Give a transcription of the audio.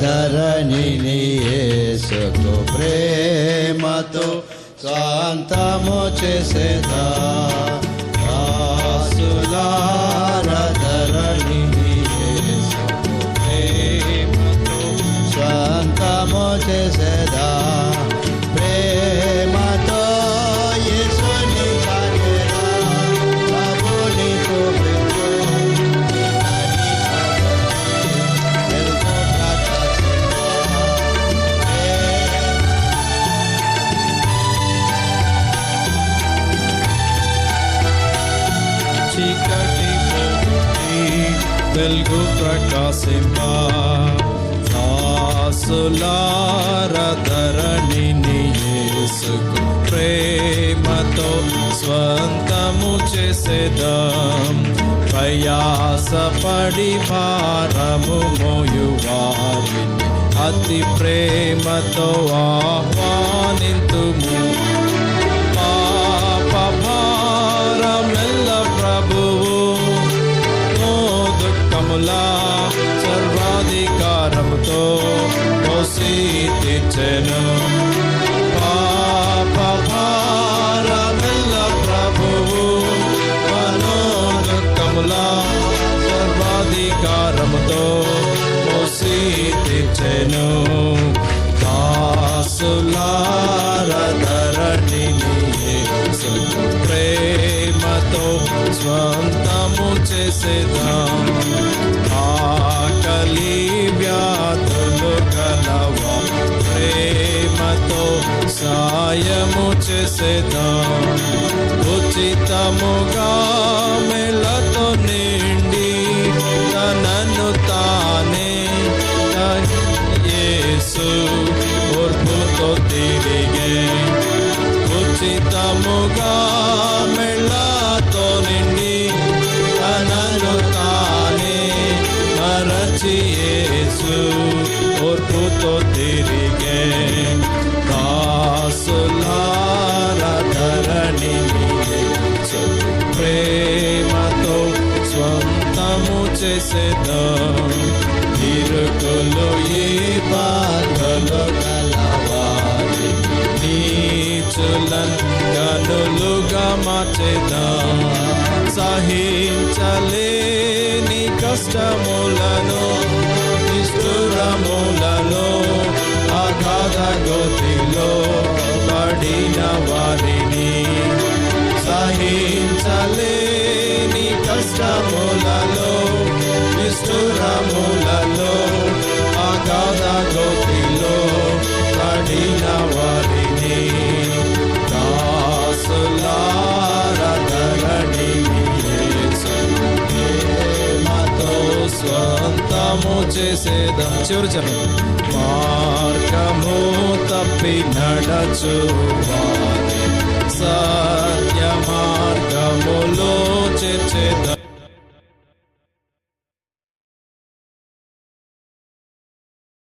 ధరణిని యేసుకు ప్రేమతో శాంతము చేసేదా దాసులారధరణిని యేసుకు ప్రేమతో శాంతము చేసేదా చీకటి వెలుగు ప్రకాశింప దాసులారధరణిని యేసుకు ప్రేమతో స్వంతము చేసేదాం ప్రయాసపడి భారము మోయువారిని. అతి ప్రేమతో ఆహ్వాని తెచ్చెను పాప ప్రభువు మనో సర్వాధికారముతో కోసి తెచ్చెను దాసులారధరణిని ప్రేమతో స్వంతము చేసేదాం. చేసేదా. ఉచితముగా చేసేదాం ఇరుకులు ఈ బాధలు కలవారి నీచులన్ గనులుగా మార్చేదాం సహించలేని కష్టములను నిష్ఠురములలో అగాధ గోతిలో పడిన వారిని స్వంతము చేసేదం చివరి చరణం. మార్గము తప్పి నడచు సత్య మార్గములో